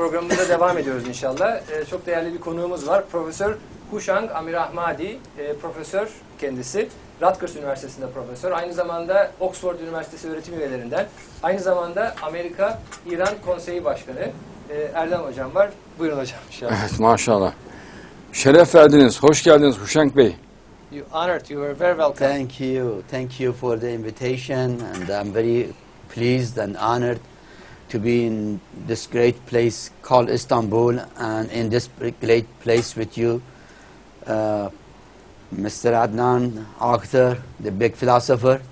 programımıza devam ediyoruz inşallah. Ee, çok değerli bir konuğumuz var. Profesör Huşang Amirahmadi, e, profesör kendisi. Rutgers Üniversitesi'nde profesör. Aynı zamanda Oxford Üniversitesi öğretim üyelerinden. Aynı zamanda Amerika-İran Konseyi Başkanı. Ee, Erdem Hocam var. Buyurun hocam. inşallah. Evet maşallah. Şeref verdiniz. Hoş geldiniz Huşank Bey. You honored. You were very welcome. Thank you. Thank you for the invitation, and I'm very pleased and honored to be in this great place called Istanbul and in this great place with you, uh, Mr. Adnan Akhtar, the big philosopher.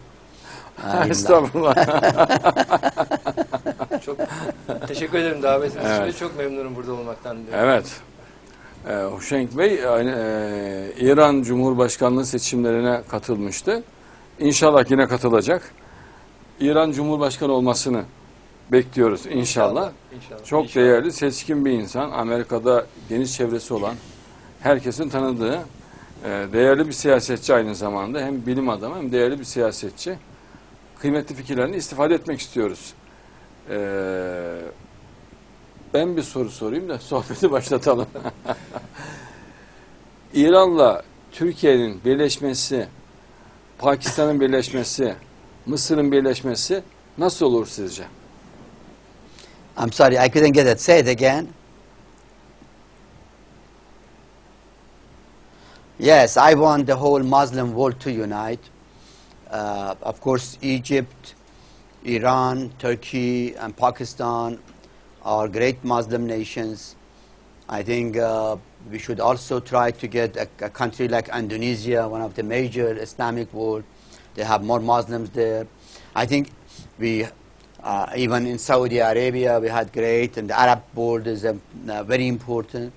Uh, Estağfurullah. Çok teşekkür ederim davetiniz için. Evet. ve Çok memnunum burada olmaktan. diyorum. evet. Ee, Huşank Bey e, İran Cumhurbaşkanlığı seçimlerine katılmıştı. İnşallah yine katılacak. İran Cumhurbaşkanı olmasını bekliyoruz inşallah. İnşallah. Çok İnşallah. değerli, seçkin bir insan. Amerika'da geniş çevresi olan, herkesin tanıdığı e, değerli bir siyasetçi aynı zamanda. Hem bilim adamı hem değerli bir siyasetçi. Kıymetli fikirlerini istifade etmek istiyoruz. Ee, ben bir soru sorayım da sohbeti başlatalım. İran'la Türkiye'nin birleşmesi, Pakistan'ın birleşmesi, Mısır'ın birleşmesi nasıl olur sizce? I'm sorry, I couldn't get it. Say it again. Yes, I want the whole Muslim world to unite. Uh, of course, Egypt, Iran, Turkey, and Pakistan are great Muslim nations. I think uh, we should also try to get a, a country like Indonesia, one of the major Islamic world. They have more Muslims there. I think we, uh, even in Saudi Arabia, we had great, and the Arab world is uh, uh, very important.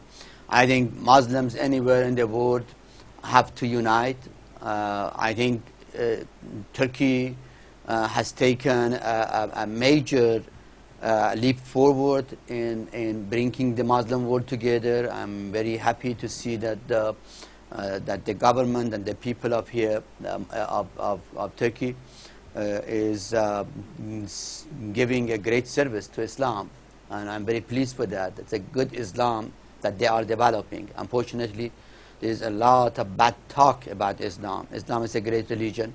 I think Muslims anywhere in the world have to unite. Uh, I think uh, Turkey uh, has taken a, a, a major uh, leap forward in, in bringing the Muslim world together. I'm very happy to see that the, that the government and the people of here um, of, of, of Turkey is uh, giving a great service to Islam, and I'm very pleased for that. It's a good Islam that they are developing. Unfortunately, there's a lot of bad talk about Islam. Islam is a great religion,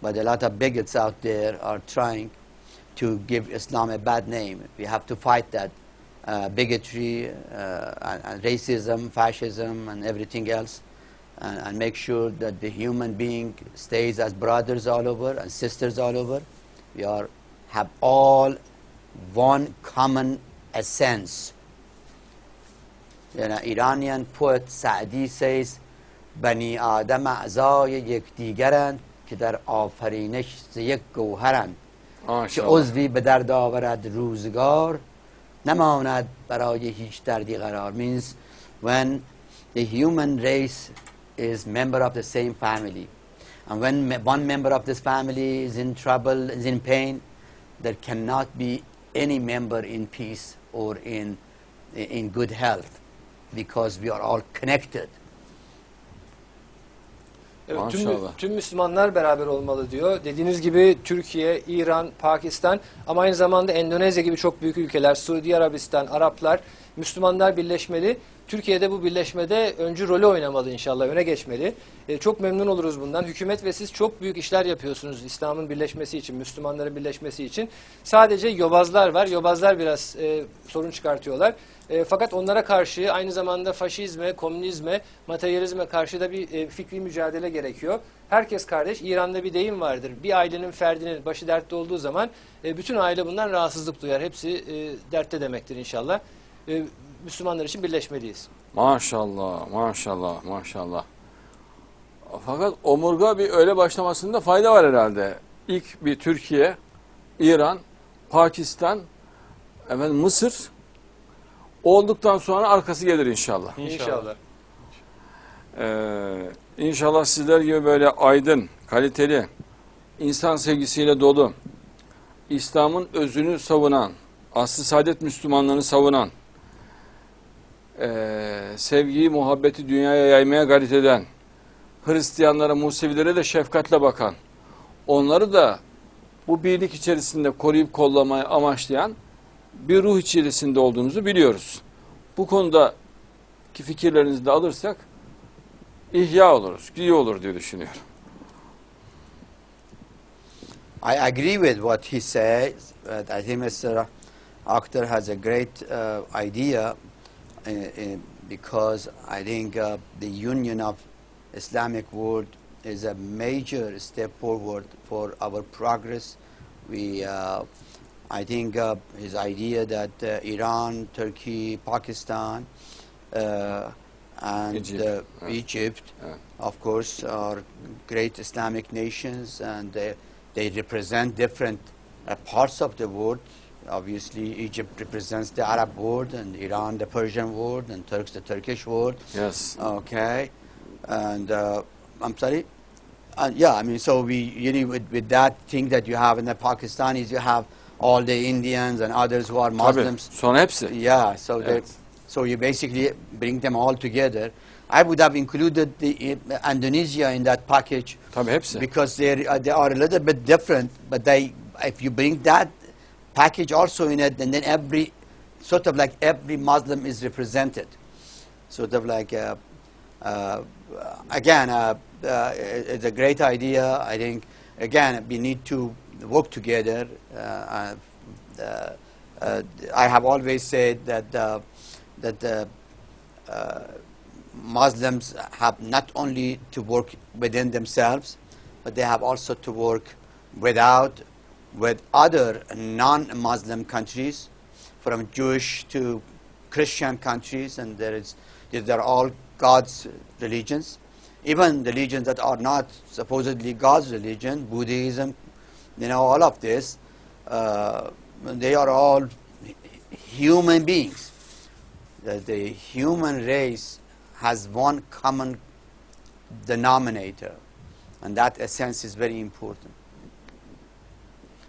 but a lot of bigots out there are trying to give Islam a bad name. We have to fight that uh, bigotry uh, and racism, fascism, and everything else, and, and make sure that the human being stays as brothers all over and sisters all over. We are have all one common essence. Know, Iranian poet Saadi says, بنی آدم اعضای یکدیگرند که در آفرینش یک گوهرند که. عضوی به درد آورد روزگار نماند برای هیچ دردی قرار means when the human race is member of the same family. And when me- one member of this family is in trouble is in pain there cannot be any member in peace or in in good health because we are all connected Evet, tüm, tüm Müslümanlar beraber olmalı diyor. Dediğiniz gibi Türkiye, İran, Pakistan ama aynı zamanda Endonezya gibi çok büyük ülkeler, Suudi Arabistan, Araplar, Müslümanlar birleşmeli. Türkiye'de bu birleşmede öncü rolü oynamalı inşallah, öne geçmeli. E, çok memnun oluruz bundan. Hükümet ve siz çok büyük işler yapıyorsunuz İslam'ın birleşmesi için, Müslümanların birleşmesi için. Sadece yobazlar var. Yobazlar biraz e, sorun çıkartıyorlar. E, fakat onlara karşı aynı zamanda faşizme, komünizme, materyalizme karşı da bir e, fikri mücadele gerekiyor. Herkes kardeş. İran'da bir deyim vardır. Bir ailenin ferdinin başı dertte olduğu zaman e, bütün aile bundan rahatsızlık duyar. Hepsi e, dertte demektir inşallah. E, Müslümanlar için birleşmeliyiz. Maşallah, maşallah, maşallah. Fakat omurga bir öyle başlamasında fayda var herhalde. İlk bir Türkiye, İran, Pakistan, efendim Mısır olduktan sonra arkası gelir inşallah. İnşallah. Ee, inşallah sizler gibi böyle aydın, kaliteli, insan sevgisiyle dolu, İslam'ın özünü savunan, aslı saadet Müslümanlığını savunan, ee, sevgiyi, muhabbeti dünyaya yaymaya gayret eden, Hristiyanlara, Musevilere de şefkatle bakan, onları da bu birlik içerisinde koruyup kollamayı amaçlayan bir ruh içerisinde olduğunuzu biliyoruz. Bu konudaki fikirlerinizi de alırsak ihya oluruz, iyi olur diye düşünüyorum. I agree with what he says. But I think Mr. Akhtar has a great uh, idea uh, uh, because I think uh, the union of Islamic world is a major step forward for our progress. We, uh, I think uh, his idea that uh, Iran, Turkey, Pakistan, uh, and Egypt, uh. Egypt, Yeah. of course, are great Islamic nations, and they, they represent different uh, parts of the world. Obviously, Egypt represents the Arab world, and Iran the Persian world, and Turks the Turkish world. Yes. Okay, and uh, I'm sorry. Uh, yeah, I mean, so we you know with, with that thing that you have in the Pakistanis, you have all the Indians and others who are Tabii. Muslims. Sonra hepsi. Yeah, so they, so you basically bring them all together. I would have included the uh, Indonesia in that package Tabii hepsi. because they uh, they are a little bit different, but they if you bring that package also in it, and then every sort of like every Muslim is represented, sort of like uh, uh, again uh, uh, it's a great idea. I think again we need to work together. Uh, uh, uh, I have always said that uh, that. Uh, Muslims have not only to work within themselves, but they have also to work without with other non-Muslim countries, from Jewish to Christian countries, and there is they're all God's religions. Even religions that are not supposedly God's religion, Buddhism, know, all of this, uh, they are all human beings. The, the human race has one common denominator, and that essence is very important.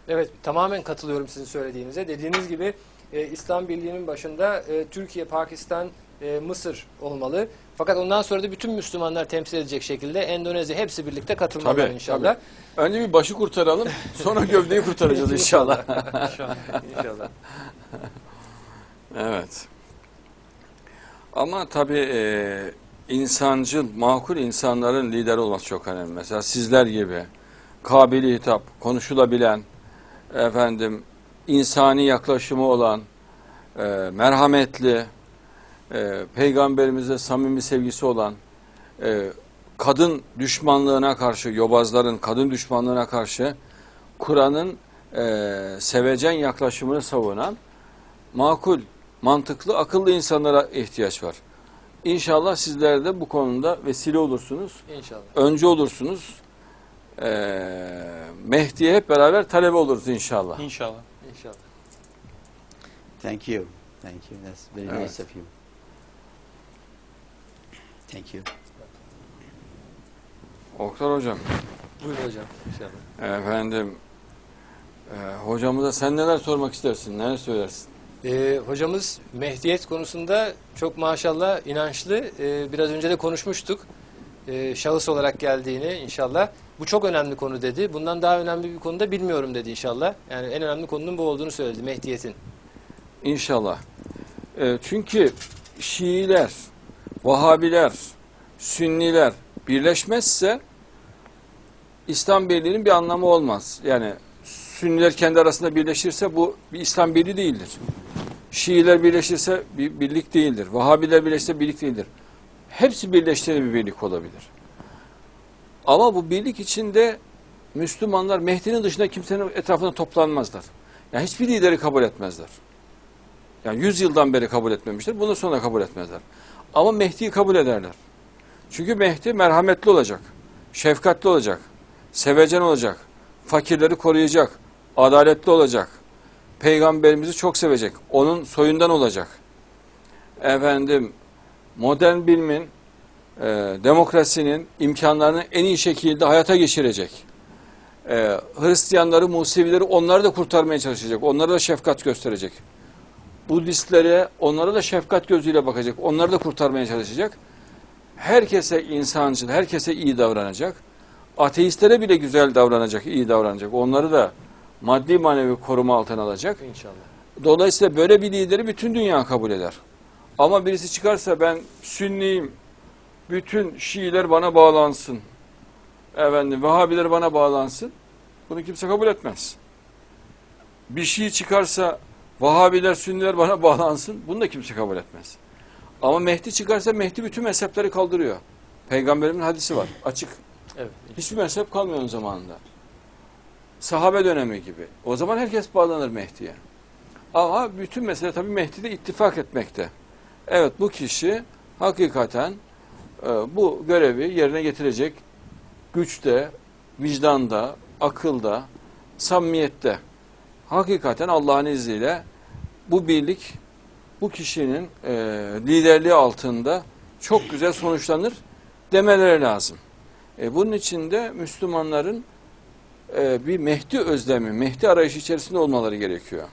Evet tamamen katılıyorum sizin söylediğinize. Dediğiniz gibi e, İslam Birliği'nin başında e, Türkiye, Pakistan, e, Mısır olmalı. Fakat ondan sonra da bütün Müslümanlar temsil edecek şekilde Endonezya hepsi birlikte katılmalılar Tabii, inşallah. Önce bir başı kurtaralım, sonra gövdeyi kurtaracağız inşallah. İnşallah. Evet. Ama tabii e, insancıl, makul insanların lider olması çok önemli. Mesela sizler gibi kabili hitap, konuşulabilen, efendim insani yaklaşımı olan, e, merhametli, e, peygamberimize samimi sevgisi olan, e, kadın düşmanlığına karşı, yobazların kadın düşmanlığına karşı Kur'an'ın e, sevecen yaklaşımını savunan makul, mantıklı, akıllı insanlara ihtiyaç var. İnşallah sizler de bu konuda vesile olursunuz, İnşallah. önce olursunuz. Ee, Mehdi'ye hep beraber talebe oluruz inşallah. İnşallah. İnşallah. Thank you. Thank you. That's very Evet. nice of you. Thank you. Oktar hocam, Buyurun hocam. İnşallah. efendim, e, hocamıza sen neler sormak istersin, neler söylersin? Ee, hocamız Mehdiyet konusunda çok maşallah inançlı. Ee, biraz önce de konuşmuştuk. Ee, şahıs olarak geldiğini inşallah. Bu çok önemli konu dedi. Bundan daha önemli bir konu da bilmiyorum dedi inşallah. Yani en önemli konunun bu olduğunu söyledi Mehdiyet'in. İnşallah. E, çünkü Şiiler, Vahabiler, Sünniler birleşmezse İslam Birliği'nin bir anlamı olmaz. Yani Sünniler kendi arasında birleşirse bu bir İslam Birliği değildir. Şiiler birleşirse bir birlik değildir. Vahabiler birleşirse birlik değildir. Hepsi birleştiğinde bir birlik olabilir. Ama bu birlik içinde Müslümanlar Mehdi'nin dışında kimsenin etrafında toplanmazlar. Yani hiçbir lideri kabul etmezler. Yani 100 yıldan beri kabul etmemişler. Bundan sonra kabul etmezler. Ama Mehdi'yi kabul ederler. Çünkü Mehdi merhametli olacak. Şefkatli olacak. Sevecen olacak. Fakirleri koruyacak. Adaletli olacak. Peygamberimizi çok sevecek. Onun soyundan olacak. Efendim modern bilimin e, demokrasinin imkanlarını en iyi şekilde hayata geçirecek. E, Hristiyanları, Musevileri onları da kurtarmaya çalışacak. Onlara da şefkat gösterecek. Budistlere, onlara da şefkat gözüyle bakacak. Onları da kurtarmaya çalışacak. Herkese insancıl, herkese iyi davranacak. Ateistlere bile güzel davranacak, iyi davranacak. Onları da maddi manevi koruma altına alacak. İnşallah. Dolayısıyla böyle bir lideri bütün dünya kabul eder. Ama birisi çıkarsa ben Sünniyim, bütün Şiiler bana bağlansın, efendim Vehhabiler bana bağlansın, bunu kimse kabul etmez. Bir Şii çıkarsa Vehhabiler, Sünniler bana bağlansın, bunu da kimse kabul etmez. Ama Mehdi çıkarsa Mehdi bütün mezhepleri kaldırıyor. Peygamberimin hadisi var, açık. Evet. Hiçbir mezhep kalmıyor onun zamanında. Sahabe dönemi gibi. O zaman herkes bağlanır Mehdi'ye. Ama bütün mesele tabii Mehdi'de ittifak etmekte. Evet bu kişi hakikaten e, bu görevi yerine getirecek güçte, vicdanda, akılda, samimiyette. Hakikaten Allah'ın izniyle bu birlik bu kişinin e, liderliği altında çok güzel sonuçlanır demeleri lazım. E, bunun için de Müslümanların e, bir Mehdi özlemi, Mehdi arayışı içerisinde olmaları gerekiyor.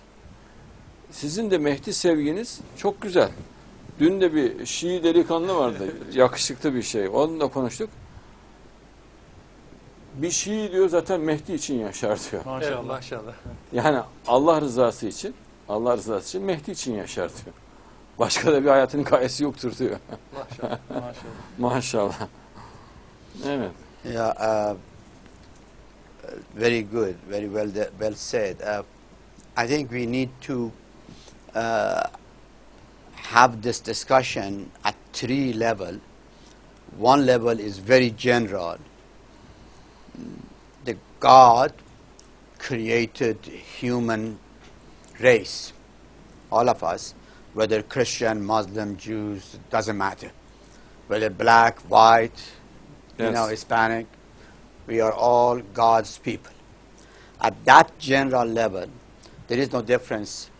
Sizin de Mehdi sevginiz çok güzel. Dün de bir Şii delikanlı vardı, yakışıklı bir şey. Onunla konuştuk. Bir Şii diyor zaten Mehdi için yaşar diyor. Evet, Maşallah. maşallah. Yani Allah rızası için, Allah rızası için Mehdi için yaşar diyor. Başka da bir hayatının gayesi yoktur diyor. Maşallah. Maşallah. Maşallah. Evet. Yeah, uh, very good, very well well said. Uh, I think we need to uh, have this discussion at three level. One level is very general. The God created human race, all of us, whether Christian, Muslim, Jews, doesn't matter. Whether black, white, you know, Hispanic, we are all God's people. At that general level, there is no difference,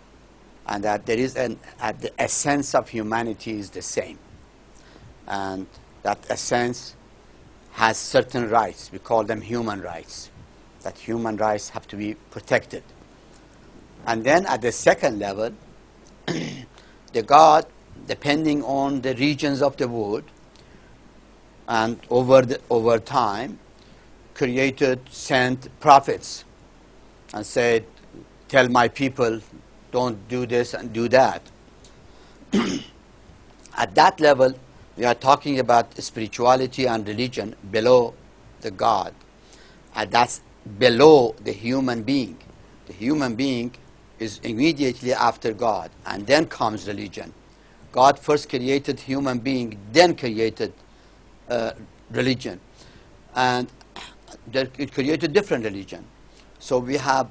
and that there is an at the essence of humanity is the same, and that essence has certain rights. We call them human rights. That human rights have to be protected. And then at the second level, the God, depending on the regions of the world, and over the, over time created sent prophets and said tell my people don't do this and do that at that level we are talking about spirituality and religion below the god and that's below the human being the human being is immediately after god and then comes religion god first created human being then created uh, religion. And it created different religion. So we have,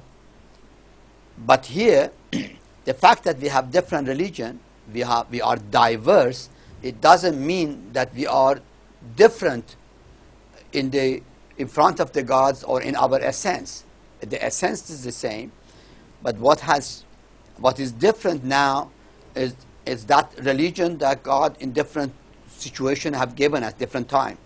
but here, the fact that we have different religion, we, have, we are diverse, it doesn't mean that we are different in, the, in front of the gods or in our essence. The essence is the same, but what, has, what is different now is, is that religion that God in different situation have given at different time.